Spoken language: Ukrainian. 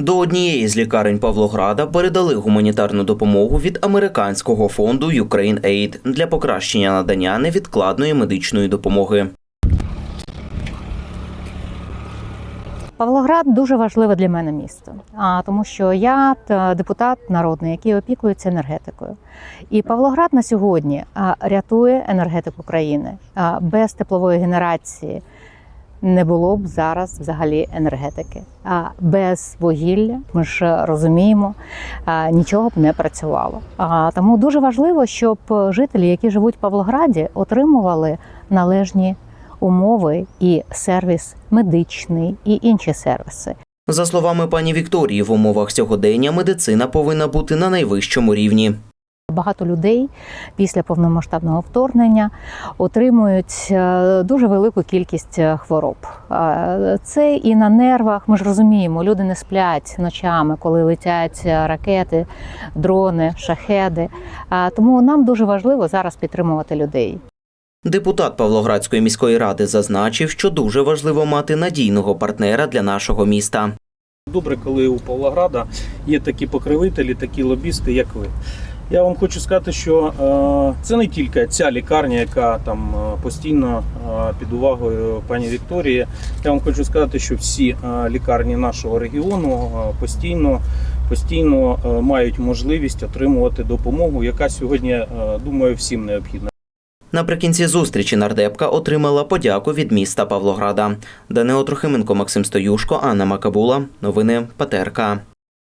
До однієї з лікарень Павлограда передали гуманітарну допомогу від американського фонду Ukraine Aid для покращення надання невідкладної медичної допомоги. Павлоград дуже важливе для мене місто, а тому що я депутат народний, який опікується енергетикою. І Павлоград на сьогодні рятує енергетику країни. Без теплової генерації не було б зараз взагалі енергетики. А без вугілля ми ж розуміємо, нічого б не працювало. А, Тому дуже важливо, щоб жителі, які живуть в Павлограді, отримували належні умови і сервіс медичний, і інші сервіси. За словами пані Вікторії, в умовах сьогодення медицина повинна бути на найвищому рівні. Багато людей після повномасштабного вторгнення отримують е, дуже велику кількість е, хвороб. Е, Це і на нервах. Ми ж розуміємо, люди не сплять ночами, коли летять ракети, дрони, шахеди. Тому нам дуже важливо зараз підтримувати людей. Депутат Павлоградської міської ради зазначив, що дуже важливо мати надійного партнера для нашого міста. Добре, коли у Павлограда є такі покривителі, такі лобісти, як ви. Я вам хочу сказати, що е, це не тільки ця лікарня, яка там е, постійно е, під увагою пані Вікторії. Я вам хочу сказати, що всі лікарні нашого регіону постійно, постійно мають можливість отримувати допомогу, яка сьогодні, думаю, всім необхідна. Наприкінці зустрічі нардепка отримала подяку від міста Павлограда. Данило Трохименко, Максим Стоюшко, Анна Макабула. Новини ПТРК.